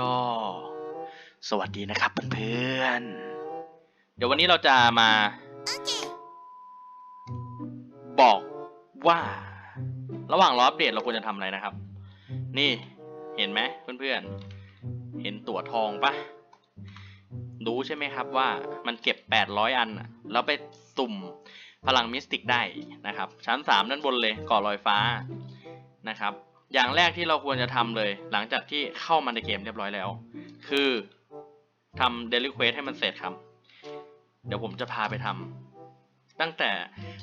ก็ สวัสดีนะครับเพื่อนๆ เดี๋ยววันนี้เราจะมา บอกว่า ระหว่างรออัปเดตเราควรจะทำอะไรนะครับ นี่เห็นไหมเพื่อนๆ เห็นตั๋วทองปะรู้ใช่ไหมครับว่ามันเก็บ 800 อันแล้วไปสุ่มพลังมิสติกได้นะครับ ชั้น 3 ด้านบนเลยก่อลอยฟ้านะครับ อย่างแรกที่เราควรจะทำเลย หลังจากที่เข้ามาในเกมเรียบร้อยแล้ว คือทำเดลิเควสให้มันเสร็จครับ เดี๋ยวผมจะพาไปทำตั้งแต่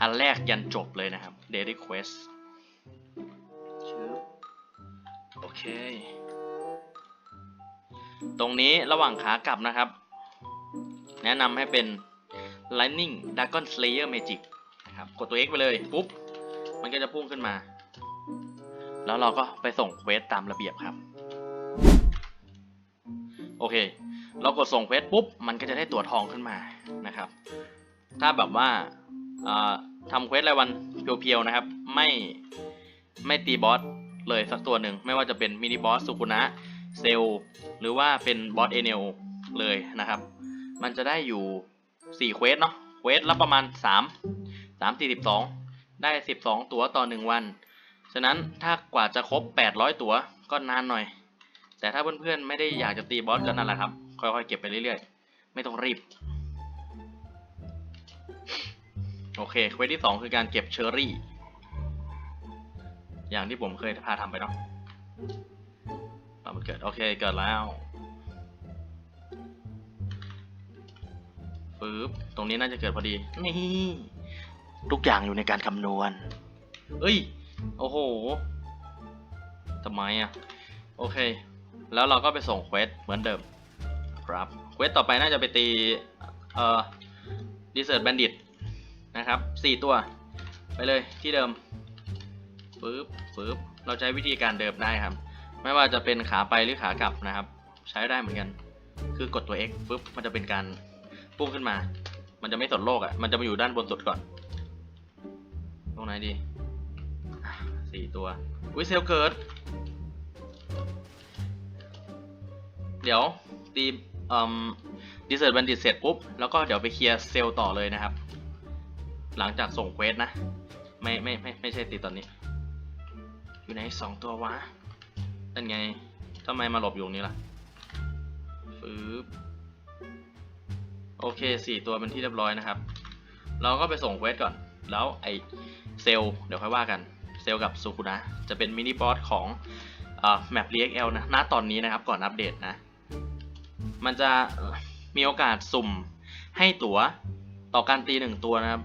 อันแรกยันจบเลยนะครับ Daily Quest ชึบโอเค ตรงนี้ระหว่างขากลับนะครับ แนะนำให้เป็น Lightning Dragon Slayer Magic นะครับ กดตัว X ไปเลย ปุ๊บ มันก็จะพุ่งขึ้นมา แล้วเราก็ไปส่งเควสตามระเบียบครับ โอเค เรากดส่งเควสปุ๊บ มันก็จะได้ตัวทองขึ้นมานะครับ ถ้าแบบว่าทำเควสรายวันเพียวๆนะครับ ไม่ไม่ตีบอสเลยสักตัวหนึ่ง ไม่ว่าจะเป็นมินิบอสสุกุนะเซลหรือว่าเป็นบอสเอเนลเลยนะครับ มันจะได้อยู่ 4 เควสเนาะเควสละประมาณ 3 3 42 ได้ 12 ตัวต่อ 1 วัน ฉะนั้นถ้ากว่าจะครบ 800 ตัวก็นานหน่อย แต่ถ้าเพื่อนๆไม่ได้อยากจะตีบอสก็นั่นแหละครับ ค่อยๆเก็บไปเรื่อยๆ ไม่ต้องรีบ โอเคเควสที่ 2 คือการเก็บเชอร์รี่ อย่างที่ผมเคยพาทำไปเนาะตอนมันเกิด โอเค เกิดแล้วปึ๊บตรงนี้น่าจะเกิดพอดี นี่ ทุกอย่างอยู่ในการคำนวณ เอ้ย โอ้โหทำไมอะ โอเค แล้วเราก็ไปส่งเควสเหมือนเดิมครับเควสต่อไปน่าจะไปตีเอ่อดีเซอร์ b แบนดิตนะครับสี่ตัว ไปเลยที่เดิมปึ๊บปึ๊บเราใช้วิธีการเดิมได้ครับ ไม่ว่าจะเป็นขาไปหรือขากลับนะครับ ใช้ได้เหมือนกัน คือกดตัว X ปึ๊บมันจะเป็นการพุ่งขึ้นมา มันจะไม่สนโลกอะ่ะมันจะมาอยู่ด้านบนสุดก่อน ตรงไหนดี สี่ตัว อุ้ยเซลเกิด เดี๋ยวตีเอ่อดีเซอร์บันดิตเสร็จปุ๊บ แล้วก็เดี๋ยวไปเคลียร์เซลต่อเลยนะครับ หลังจากส่งเควสนะ ไม่ไม่ไม่ไม่ใช่ตีตอนนี้ อยู่ไหนสองตัววะนั่นไงทำไมมาหลบอยู่ตรงนี้ล่ะฟืบโอเคสี่ตัวเป็นที่เรียบร้อยนะครับ เราก็ไปส่งเควสก่อน แล้วไอเซลเดี๋ยวค่อยว่ากัน เซลกับซูคุนะ จะเป็นมินิบอสของแมป ReXL นะ ณ ตอนนี้นะครับ ก่อนอัปเดตนะ มันจะมีโอกาสสุ่มให้ตั๋วต่อการตีหนึ่งตัวนะครับ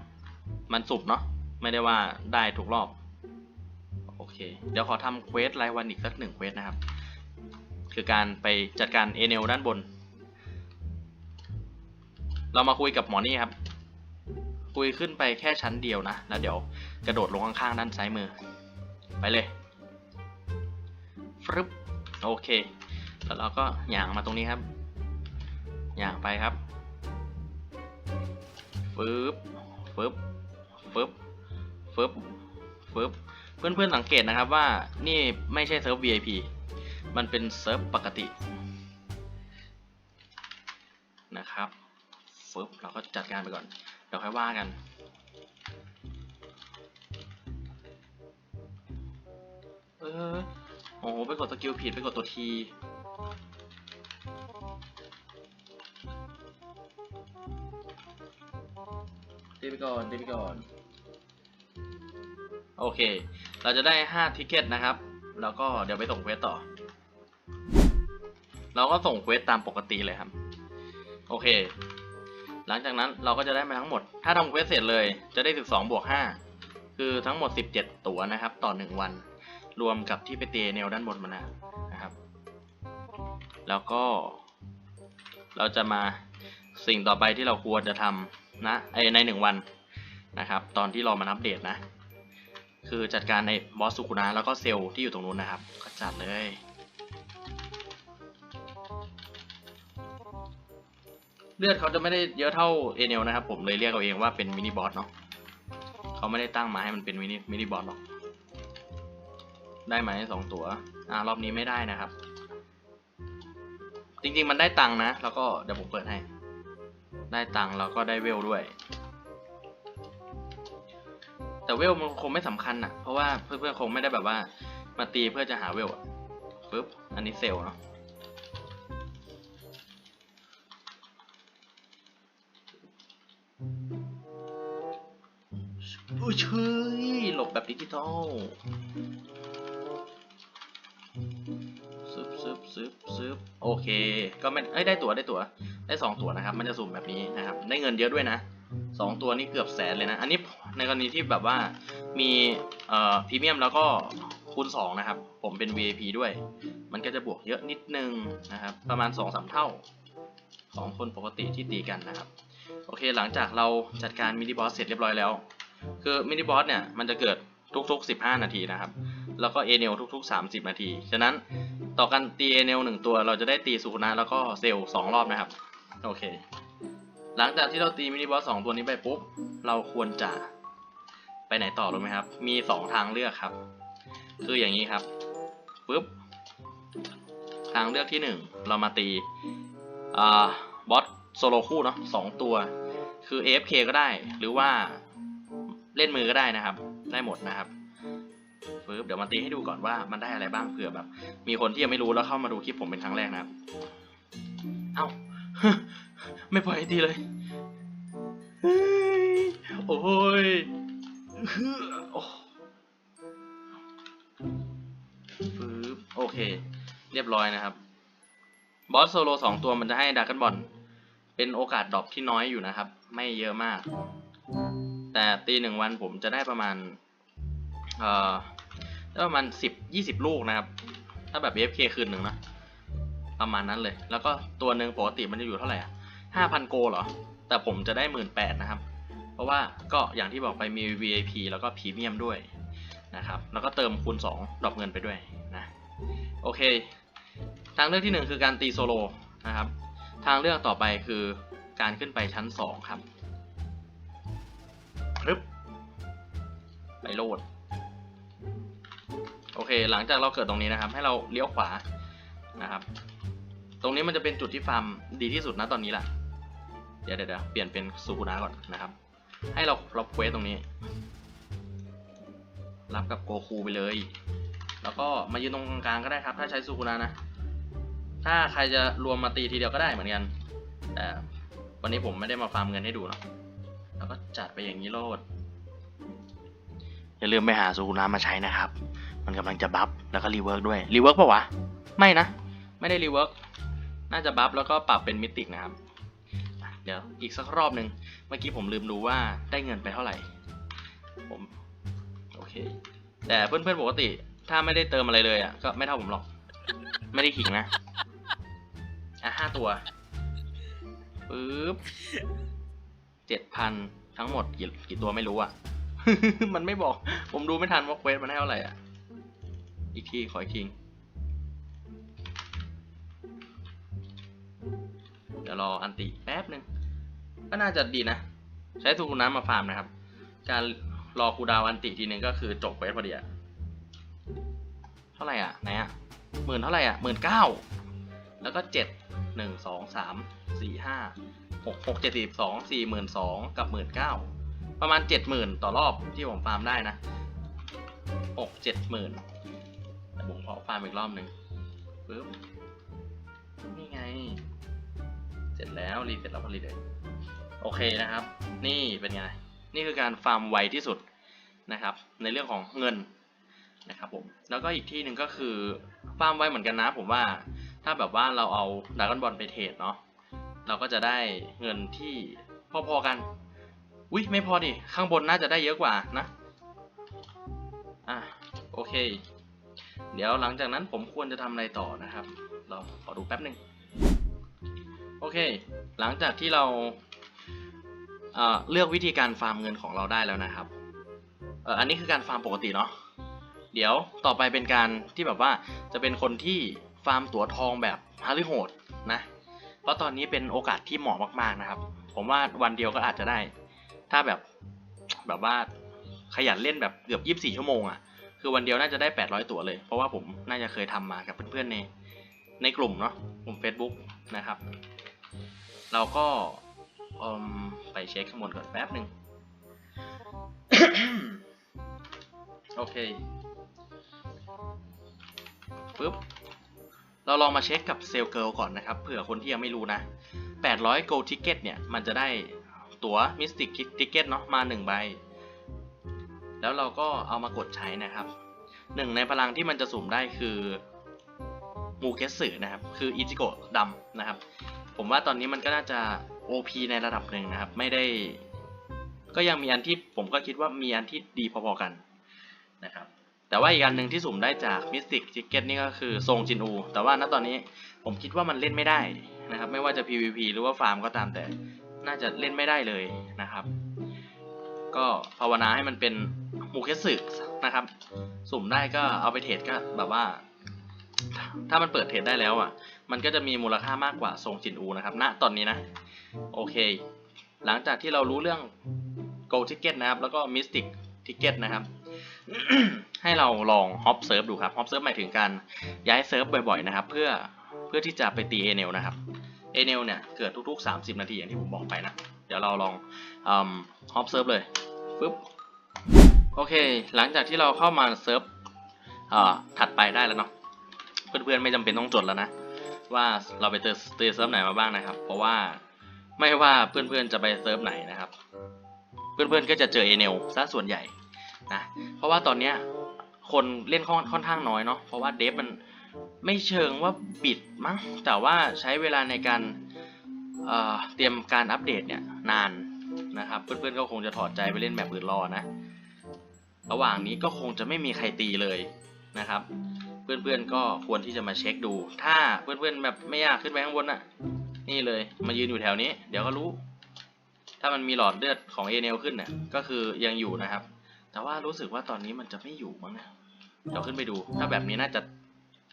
มันสุ่มเนาะ ไม่ได้ว่าได้ทุกรอบ โอเค เดี๋ยวขอทำเควสรายวันอีกสักหนึ่งเควสนะครับ คือการไปจัดการเอเนลด้านบน เรามาคุยกับหมอนี่ครับ คุยขึ้นไปแค่ชั้นเดียวนะ แล้วเดี๋ยว กระโดดลงข้างๆด้านซ้ายมือ ไปเลยฟรึบโอเค แล้วเราก็หย่างมาตรงนี้ครับหย่างไปครับฟึบฟึบฟึบฟึบฟึบเพื่อนๆสังเกตนะครับว่านี่ไม่ใช่เซิร์ฟ VIP มันเป็นเซิร์ฟปกตินะครับฟึบเราก็จัดการไปก่อน เดี๋ยวค่อยว่ากัน เออโอ้โหไปกดสกิลผิดไปกดตัวทีตีไปก่อนตีไปก่อน โอเค เราจะได้ 5 ทิกเก็ตนะครับ แล้วก็เดี๋ยวไปส่งเควสต่อ เราก็ส่งเควสตามปกติเลยครับ โอเค หลังจากนั้นเราก็จะได้มาทั้งหมด ถ้าทำเควสเสร็จเลย จะได้ 12บวก5คือทั้งหมด 17 ตัวนะครับ ต่อ 1 วัน รวมกับที่ไปเตะแนวด้านบนมานะนะครับ แล้วก็ เราจะมาสิ่งต่อไปที่เราควรจะทำนะไอในหนึ่งวันนะครับ ตอนที่เรามาอัปเดตนะ คือจัดการในบอสสุกุนะแล้วก็เซลล์ที่อยู่ตรงนู้นนะครับ ก็จัดเลยเลือดเขาจะไม่ได้เยอะเท่าเอเนลนะครับ ผมเลยเรียกเอาเองว่าเป็นมินิบอสเนาะเขาไม่ได้ตั้งมาให้มันเป็นมินิมินิบอสหรอก ได้ไหมสองตัวอ่ารอบนี้ไม่ได้นะครับ จริงๆมันได้ตังค์นะ แล้วก็เดี๋ยวผมเปิดให้ ได้ตังค์แล้วก็ได้เวลด้วย แต่เวลมันคงไม่สำคัญอะ เพราะว่าเพื่อนๆคงไม่ได้แบบว่ามาตีเพื่อจะหาเวลอะปึ๊บอันนี้เซลเนาะอุ้ชยหลบแบบดิจิตอล ซึบซึบโอเค ก็ไม่เอ้ยได้ตั๋วได้ตั๋วได้สองตั๋วนะครับ มันจะสุ่มแบบนี้นะครับ ได้เงินเยอะด้วยนะสองตัวนี่เกือบแสนเลยนะ อันนี้ในกรณีที่แบบว่ามีเอ่อพรีเมียมแล้วก็คูณสองนะครับ ผมเป็น VIP ด้วย มันก็จะบวกเยอะนิดนึงนะครับ ประมาณสองสามเท่าของคนปกติที่ตีกันนะครับ โอเคหลังจากเราจัดการมินิบอสเสร็จเรียบร้อยแล้ว คือมินิบอสเนี่ยมันจะเกิดทุกๆ 15 นาทีนะครับ แล้วก็เอเนลทุกๆ 30 นาที ฉะนั้นต่อการตีเอเนลหนึ่งตัวเราจะได้ตีสุคุนะแล้วก็เซลล์สองรอบนะครับ โอเค หลังจากที่เราตีมินิบอสสองตัวนี้ไปปุ๊บ เราควรจะไปไหนต่อรู้ไหมครับ มีสองทางเลือกครับ คืออย่างนี้ครับปุ๊บทางเลือกที่หนึ่งเรามาตีอ่าบอสโซโลคู่เนาะสองตัว คือ AFK ก็ได้ หรือว่าเล่นมือก็ได้นะครับ ได้หมดนะครับ ปึ๊บเดี๋ยวมาตีให้ดูก่อนว่ามันได้อะไรบ้างเผื่อแบบ มีคนที่ยังไม่รู้แล้วเข้ามาดูคลิปผมเป็นครั้งแรกนะเอ้าไม่ปล่อยให้ตีเลยโอ้ยโอ้ปึ๊บโอเค เรียบร้อยนะครับ บอสโซโลสองตัวมันจะให้ดากันบอลเป็นโอกาสดรอปที่น้อยอยู่นะครับ ไม่เยอะมาก แต่ตีหนึ่งวันผมจะได้ประมาณ เอ่อ ประมาณสิบยี่สิบลูกนะครับ ถ้าแบบ AFK คืนหนึ่งนะ ประมาณนั้นเลย แล้วก็ตัวหนึ่งปกติมันจะอยู่เท่าไหร่อะห้าพันโกเหรอ แต่ผมจะได้หมื่นแปดนะครับ เพราะว่าก็อย่างที่บอกไปมี VIP แล้วก็พรีเมียมด้วยนะครับ แล้วก็เติมคูณ2ดอปเงินไปด้วยนะ โอเค ทางเลือกที่หนึ่งคือการตีโซโลนะครับ ทางเลือกต่อไปคือการขึ้นไปชั้นสองครับรึบไปโหลด โอเค หลังจากเราเกิดตรงนี้นะครับ ให้เราเลี้ยวขวานะครับ ตรงนี้มันจะเป็นจุดที่ฟาร์มดีที่สุดนะตอนนี้แหละเดี๋ยวเดี๋ยวเปลี่ยนเป็นซูกุนะก่อนนะครับ ให้เราเราเควสตรงนี้ รับกับโกคูไปเลย แล้วก็มายืนตรงกลางก็ได้ครับ ถ้าใช้ซูกุนะนะ ถ้าใครจะรวมมาตีทีเดียวก็ได้เหมือนกัน แต่วันนี้ผมไม่ได้มาฟาร์มเงินให้ดูเนาะแล้วก็จัดไปอย่างนี้โลดอย่าลืมไปหาซูกุนะมาใช้นะครับ มันกำลังจะบัฟแล้วก็รีเวิร์กด้วยรีเวิร์กปะวะ ไม่นะ ไม่ได้รีเวิร์กน่าจะบัฟแล้วก็ปรับเป็นมิติกนะครับ เดี๋ยวอีกสักรอบหนึ่งเมื่อกี้ผมลืมดูว่าได้เงินไปเท่าไหร่ ผมโอเค แต่เพื่อนๆปกติ ถ้าไม่ได้เติมอะไรเลยอะก็ไม่เท่าผมหรอก ไม่ได้ขิงนะ อะห้าตัวปึ๊บเจ็ดพันทั้งหมดกี่กี่ตัวไม่รู้อะ มันไม่บอก ผมดูไม่ทันว่าเควสมันให้เท่าไหร่อะ อีกที ขออีกทีเดี๋ยวรออันติแป๊บหนึ่งก็น่าจะดีนะ ใช้ทูกุน้ำมาฟาร์มนะครับ การรอคูดาวอันติทีหนึ่งก็คือจบเควสพอดีอะเท่าไหร่อะ ไหนอะหมื่นเท่าไหร่อะหมื่นเก้าแล้วก็เจ็ดหนึ่งสองสามสี่ห้าหกหกเจ็ดสิบสองสี่หมื่นสองกับหมื่นเก้าประมาณเจ็ดหมื่นต่อรอบที่ผมฟาร์มได้นะหกเจ็ดหมื่น ผมขอฟาร์มอีกรอบหนึ่งปึ๊บนี่ไง เสร็จแล้วรีเสร็จแล้วพอดีเลยโอเคนะครับ นี่เป็นไง นี่คือการฟาร์มไวที่สุดนะครับ ในเรื่องของเงินนะครับผม แล้วก็อีกที่หนึ่งก็คือฟาร์มไวเหมือนกันนะ ผมว่าถ้าแบบว่าเราเอาดากอนบอลไปเทรดเนาะเราก็จะได้เงินที่พอๆกันอุ้ยไม่พอดิ ข้างบนน่าจะได้เยอะกว่านะ อะ โอเค เดี๋ยวหลังจากนั้นผมควรจะทำอะไรต่อนะครับ เราขอดูแป๊บหนึ่งโอเค หลังจากที่เราเอ่อเลือกวิธีการฟาร์มเงินของเราได้แล้วนะครับอ,อันนี้คือการฟาร์มปกติเนาะเดี๋ยวต่อไปเป็นการที่แบบว่าจะเป็นคนที่ฟาร์มตั๋วทองแบบฮาริโหดนะเพราะตอนนี้เป็นโอกาสที่เหมาะมากๆนะครับ ผมว่าวันเดียวก็อาจจะได้ ถ้าแบบแบบว่าขยันเล่นแบบเกือบ 24 ชั่วโมงอะ่ะ คือวันเดียวน่าจะได้ 800 ตั๋วเลย เพราะว่าผมน่าจะเคยทำมากับเพื่อนๆในในกลุ่มเนาะกลุ่ม Facebook นะครับ เราก็ไปเช็คข้างบนก่อนแป๊บหนึ่งโอเคปึ๊บเราลองมาเช็คกับเซลเกิลก่อนนะครับเผื่อคนที่ยังไม่รู้นะ 800 Gold Ticket เนี่ย มันจะได้ตั๋ว Mystic Ticket เนาะมา 1 ใบ แล้วเราก็เอามากดใช้นะครับหนึ่งในพลังที่มันจะสุ่มได้คือมูเคสึนะครับ คืออิจิโกะดำนะครับ ผมว่าตอนนี้มันก็น่าจะ OP ในระดับหนึ่งนะครับ ไม่ได้ ก็ยังมีอันที่ผมก็คิดว่ามีอันที่ดีพอๆกันนะครับ แต่ว่าอีกอันหนึ่งที่สุ่มได้จาก Mystic Ticket นี่ก็คือทรงจินอู แต่ว่าณตอนนี้ผมคิดว่ามันเล่นไม่ได้นะครับ ไม่ว่าจะ PVP หรือว่าฟาร์มก็ตามแต่ น่าจะเล่นไม่ได้เลยนะครับ ก็ภาวนาให้มันเป็น มูเคสึนะครับ สุ่มได้ก็เอาไปเทรดก็แบบว่า ถ้ามันเปิดเทรดได้แล้วอะ มันก็จะมีมูลค่ามากกว่าทรงจินอูนะครับณตอนนี้นะ โอเค หลังจากที่เรารู้เรื่อง Gold Ticket นะครับ แล้วก็ Mystic Ticket นะครับ ให้เราลอง Hop Serve ดูครับ Hop Serve หมายถึงการย้ายเซิร์ฟบ่อยๆนะครับ เพื่อเพื่อที่จะไปตีเอเนลนะครับเอเนลเนี่ยเกิดทุกๆ 30 นาทีอย่างที่ผมบอกไปนะ เดี๋ยวเราลองฮอืม Hop Serve เลยปึ๊บ โอเค หลังจากที่เราเข้ามาเซิร์ฟถัดไปได้แล้วเนาะ เพื่อนๆไม่จำเป็นต้องจดแล้วนะ ว่าเราไปเจอเจอเซิร์ฟไหนมาบ้างนะครับ เพราะว่าไม่ว่าเพื่อนๆจะไปเซิร์ฟไหนนะครับ เพื่อนๆก็จะเจอเอเนลซะส่วนใหญ่นะ เพราะว่าตอนเนี้ยคนเล่นค่อนค่อนข้างน้อยเนาะ เพราะว่าเดฟมันไม่เชิงว่าบิดมั้ง แต่ว่าใช้เวลาในการเเตรียมการอัปเดตเนี่ยนานนะครับ เพื่อนๆก็คงจะถอดใจไปเล่นแบบอื่นรอนะ ระหว่างนี้ก็คงจะไม่มีใครตีเลยนะครับ เพื่อนๆก็ควรที่จะมาเช็คดู ถ้าเพื่อนๆแบบไม่อยากขึ้นไปข้างบนน่ะ นี่เลยมายืนอยู่แถวนี้ เดี๋ยวก็รู้ ถ้ามันมีหลอดเลือดของเอเนลขึ้นเนี่ยก็คือยังอยู่นะครับ แต่ว่ารู้สึกว่าตอนนี้มันจะไม่อยู่มั้งนะเดี๋ยวขึ้นไปดู ถ้าแบบนี้น่าจะ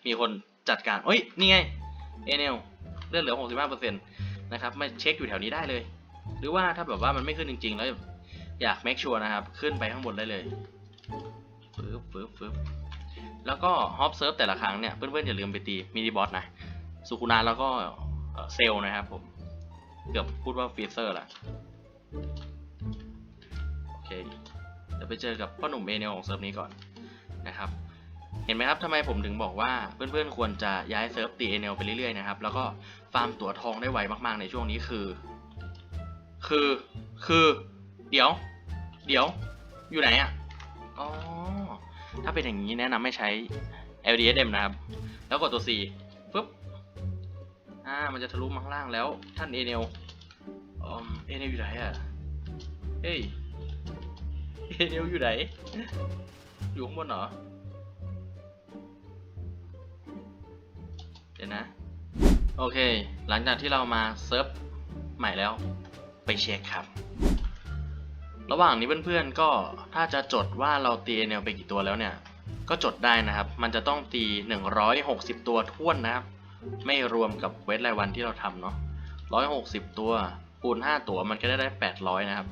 มีคนจัดการเอ้ยนี่ไงเอเนลเลือดเหลือ 65%นะครับมาเช็คอยู่แถวนี้ได้เลย หรือว่าถ้าแบบว่ามันไม่ขึ้นจริง ๆ แล้วอยาก make sure นะครับ ขึ้นไปข้างบนได้เลย ปึ๊บปึ๊บปึ๊บแล้วก็ฮอปเซิร์ฟแต่ละครั้งเนี่ย เพื่อนๆอย่าลืมไปตีมินิบอสนะสุคุนาแล้วก็เซลนะครับผม เกือบพูดว่าฟีเซอร์ละโอเคเดี๋ยวไปเจอกับพ่อหนุ่มเอเนลของเซิร์ฟนี้ก่อนนะครับ เห็นไหมครับทำไมผมถึงบอกว่าเพื่อนๆควรจะย้ายเซิร์ฟตีเอเนลไปเรื่อยๆนะครับ แล้วก็ฟาร์มตั๋วทองได้ไวมากๆในช่วงนี้คือ คือคือ เดี๋ยว เดี๋ยวอยู่ไหนอะ อ๋อ ถ้าเป็นอย่างนี้แนะนำให้ใช้ LDSM นะครับ แล้วกดตัว C ปึ๊บ อ่า มันจะทะลุมาข้างล่างแล้วท่านเอเนลอืมเอเนลอยู่ไหนอะ เฮ้ยเอเนลอยู่ไหน อยู่ข้างบนเหรอ เดี๋ยวนะ โอเค หลังจากที่เรามาเซิร์ฟใหม่แล้ว ไปเช็คครับ ระหว่างนี้เพื่อนๆก็ถ้าจะจดว่าเราตีเนลไปกี่ตัวแล้วเนี่ย ก็จดได้นะครับ มันจะต้องตี 160 ตัวท้วนนะครับ ไม่รวมกับเวทรายวันที่เราทำเนาะ160 ตัวคูณ 5 ตัวมันก็ได้ได้ 800 นะครับ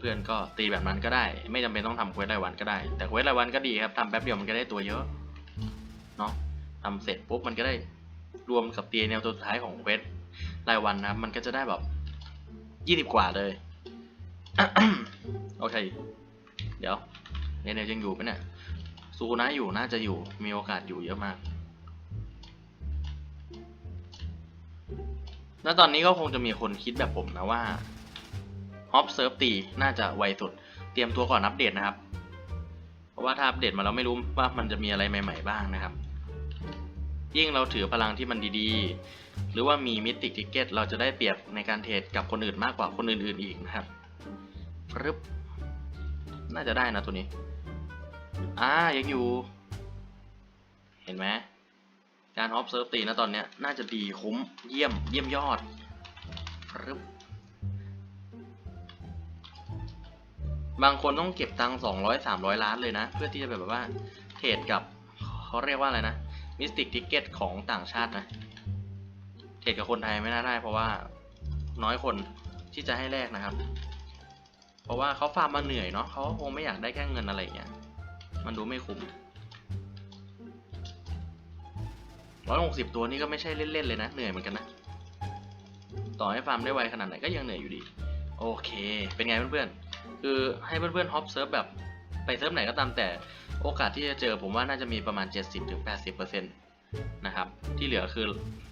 เพื่อนๆก็ตีแบบนั้นก็ได้ ไม่จำเป็นต้องทำเวสรายวันก็ได้ แต่เวสรายวันก็ดีครับทำแป๊บเดียวมันก็ได้ตัวเยอะเนาะทำเสร็จปุ๊บมันก็ได้รวมกับตีแนวตัวสุดท้ายของเวสรายวันนะครับ มันก็จะได้แบบ20 กว่าเลย โอเค เดี๋ยวเนเนยังอยู่ไหมเนี่ยซูนะอยู่น่าจะอยู่มีโอกาสอยู่เยอะมาก แล้วตอนนี้ก็คงจะมีคนคิดแบบผมนะว่าฮอปเซิร์ฟตีน่าจะไวสุด เตรียมตัวก่อนอัปเดตนะครับ เพราะว่าถ้าอัปเดตมาเราไม่รู้ว่ามันจะมีอะไรใหม่ ๆ บ้างนะครับ ยิ่งเราถือพลังที่มันดีๆ หรือว่ามีมิติทิกเก็ตเราจะได้เปรียบในการเทรดกับคนอื่นมากกว่าคนอื่นๆอีกนะครับ ปึ๊บน่าจะได้นะตัวนี้ อ่า ยังอยู่ เห็นไหม การออฟเซิร์ฟตีนะตอนเนี้ย น่าจะดีคุ้ม เยี่ยม เยี่ยมยอดปึ๊บบางคนต้องเก็บตังค์สองร้อยสามร้อยล้านเลยนะ เพื่อที่จะแบบว่า เทรดกับเขาเรียกว่าอะไรนะ มิสติกทิกเก็ตของต่างชาตินะ เทรดกับคนไทยไม่น่าได้เพราะว่าน้อยคนที่จะให้แลกนะครับ เพราะว่าเขาฟาร์มมาเหนื่อยเนาะเขาคงไม่อยากได้แค่เงินอะไรเงี้ย มันดูไม่คุ้มร้อยหกสิบตัวนี่ก็ไม่ใช่เล่นๆเลยนะ เหนื่อยเหมือนกันนะ ต่อให้ฟาร์มได้ไวขนาดไหนก็ยังเหนื่อยอยู่ดี โอเค เป็นไงเพื่อนๆ คือให้เพื่อนๆฮอปเซิร์ฟแบบไปเซิร์ฟไหนก็ตามแต่โอกาสที่จะเจอผมว่าน่าจะมีประมาณ 70-80%นะครับ ที่เหลือคือ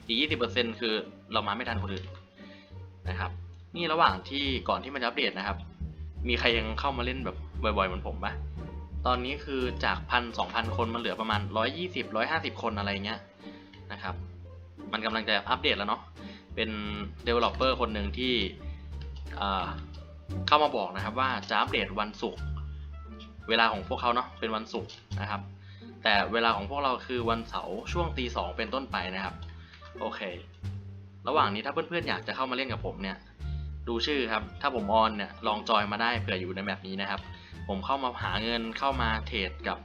อีก 20%คือเรามาไม่ทันคนอื่นนะครับ นี่ระหว่างที่ก่อนที่มันจะอัปเดตนะครับ มีใครยังเข้ามาเล่นแบบบ่อยๆเหมือนผมปะตอนนี้คือจากพันสองพันคนมันเหลือประมาณ120 150คนอะไรเงี้ยนะครับ มันกำลังจะอัปเดตแล้วเนาะเป็น developer คนหนึ่งที่เข้ามาบอกนะครับว่าจะอัปเดตวันศุกร์เวลาของพวกเขาเนาะเป็นวันศุกร์นะครับ แต่เวลาของพวกเราคือวันเสาร์ช่วงตีสองเป็นต้นไปนะครับ โอเค ระหว่างนี้ถ้าเพื่อนๆอยากจะเข้ามาเล่นกับผมเนี่ย ดูชื่อครับ ถ้าผมออนเนี่ยลองจอยมาได้เผื่ออยู่ในแบบนี้นะครับ ผมเข้ามาหาเงินเข้ามาเทรดกับ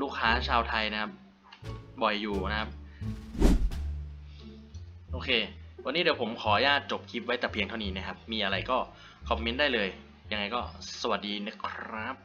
ลูกค้าชาวไทยนะครับ บ่อยอยู่นะครับ โอเค วันนี้เดี๋ยวผมขออนุญาตจบคลิปไว้แต่เพียงเท่านี้นะครับ มีอะไรก็คอมเมนต์ได้เลย ยังไงก็สวัสดีนะครับ